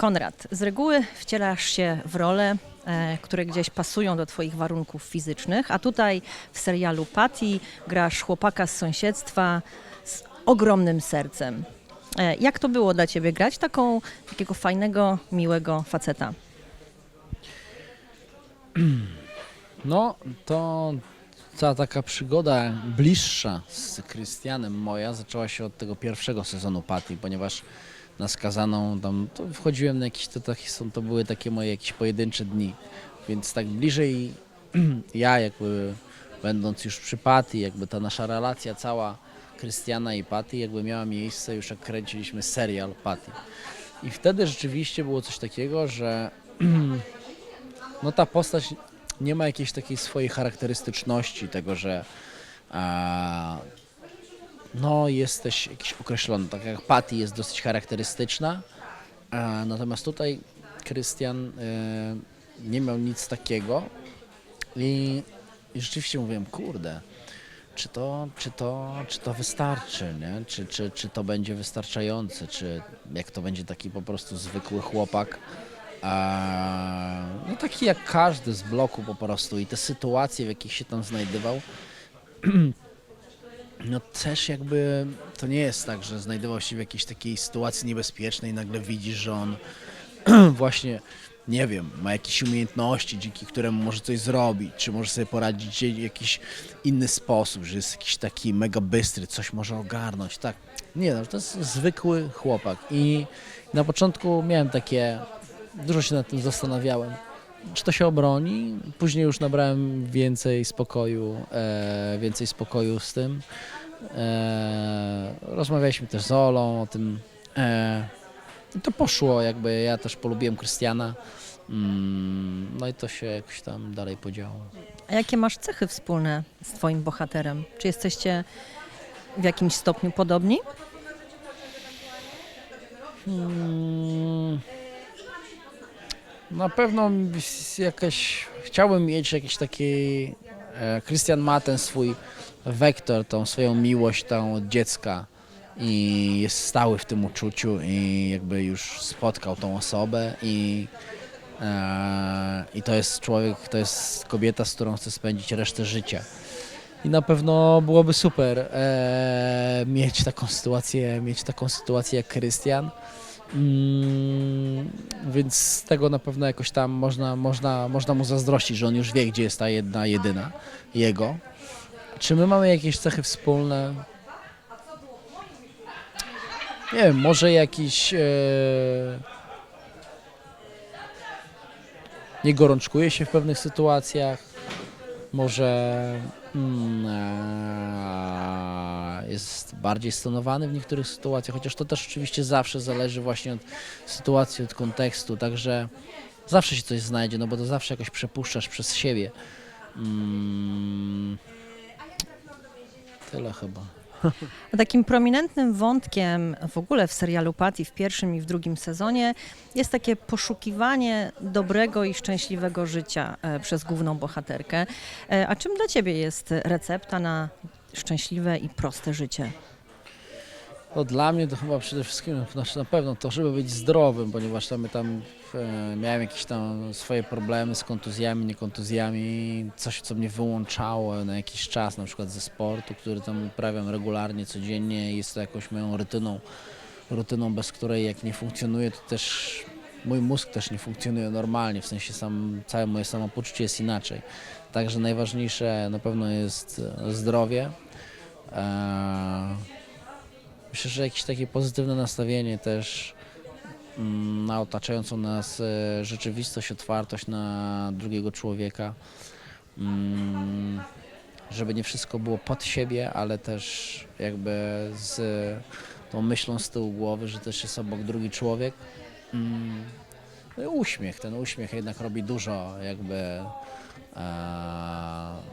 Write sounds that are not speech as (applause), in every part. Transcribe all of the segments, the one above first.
Konrad, z reguły wcielasz się w role, e, które gdzieś pasują do Twoich warunków fizycznych, a tutaj w serialu Patty grasz chłopaka z sąsiedztwa z ogromnym sercem. E, jak to było dla Ciebie grać taką, takiego fajnego, miłego faceta? (clears throat) No, to cała taka przygoda bliższa z Krystianem moja zaczęła się od tego pierwszego sezonu Patty, ponieważ na skazaną tam to wchodziłem na jakieś, to, takie są, to były takie moje jakieś pojedyncze dni, więc tak bliżej (clears throat) ja jakby będąc już przy Patty, jakby ta nasza relacja cała Krystiana i Patty jakby miała miejsce już jak kręciliśmy serial Patty. I wtedy rzeczywiście było coś takiego, że (clears throat) no ta postać nie ma jakiejś takiej swojej charakterystyczności, tego, że a, no jesteś jakiś określony, tak jak Patty jest dosyć charakterystyczna, a, natomiast tutaj Krystian e, nie miał nic takiego. I, i rzeczywiście mówiłem, kurde, czy to, czy to, czy to wystarczy, nie? Czy, czy, czy to będzie wystarczające, czy jak to będzie taki po prostu zwykły chłopak, a, no taki jak każdy z bloku po prostu. I te sytuacje, w jakich się tam znajdował, (clears throat) no też jakby to nie jest tak, że znajdował się w jakiejś takiej sytuacji niebezpiecznej nagle widzisz, że on (clears throat) właśnie, nie wiem, ma jakieś umiejętności, dzięki któremu może coś zrobić, czy może sobie poradzić w jakiś inny sposób, że jest jakiś taki mega bystry, coś może ogarnąć, tak. Nie no, to jest zwykły chłopak i na początku miałem takie, dużo się nad tym zastanawiałem, czy to się obroni. Później już nabrałem więcej spokoju, e, więcej spokoju z tym. E, rozmawialiśmy też z Olą o tym. E, i to poszło, jakby ja też polubiłem Krystiana. Mm, no i to się jakoś tam dalej podziało. A jakie masz cechy wspólne z Twoim bohaterem? Czy jesteście w jakimś stopniu podobni? Mm, Na pewno jakaś, chciałbym mieć jakiś taki, e, Krystian ma ten swój wektor, tą swoją miłość tą od dziecka i jest stały w tym uczuciu i jakby już spotkał tą osobę i, e, i to jest człowiek, to jest kobieta, z którą chce spędzić resztę życia. I na pewno byłoby super e, mieć taką sytuację, mieć taką sytuację jak Krystian. Mm, więc z tego na pewno jakoś tam można, można, można mu zazdrościć, że on już wie, gdzie jest ta jedna, jedyna jego. Czy my mamy jakieś cechy wspólne? Nie wiem, może jakiś. E, nie gorączkuje się w pewnych sytuacjach. Może mm, a, jest bardziej stonowany w niektórych sytuacjach, chociaż to też oczywiście zawsze zależy właśnie od sytuacji, od kontekstu, także zawsze się coś znajdzie, no bo to zawsze jakoś przepuszczasz przez siebie. Mm, tyle chyba. (laughs) Takim prominentnym wątkiem w ogóle w serialu Patty w pierwszym i w drugim sezonie jest takie poszukiwanie dobrego i szczęśliwego życia e, przez główną bohaterkę. E, A czym dla Ciebie jest recepta na szczęśliwe i proste życie? No dla mnie to chyba przede wszystkim, znaczy na pewno to, żeby być zdrowym, ponieważ tam, tam e, miałem jakieś tam swoje problemy z kontuzjami, niekontuzjami, coś co mnie wyłączało na jakiś czas, na przykład ze sportu, który tam uprawiam regularnie, codziennie jest to jakąś moją rutyną, rutyną bez której jak nie funkcjonuje, to też mój mózg też nie funkcjonuje normalnie, w sensie sam, całe moje samopoczucie jest inaczej. Także najważniejsze na pewno jest e, zdrowie. E, Myślę, że jakieś takie pozytywne nastawienie też mm, na otaczającą nas e, rzeczywistość, otwartość na drugiego człowieka. Mm, Żeby nie wszystko było pod siebie, ale też jakby z tą myślą z tyłu głowy, że też jest obok drugi człowiek. No i uśmiech, ten uśmiech jednak robi dużo, jakby e,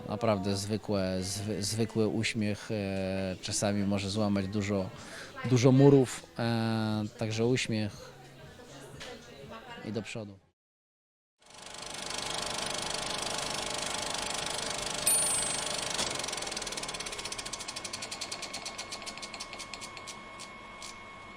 naprawdę zwykłe, zwy, zwykły uśmiech e, czasami może złamać dużo, dużo murów, e, także uśmiech i do przodu.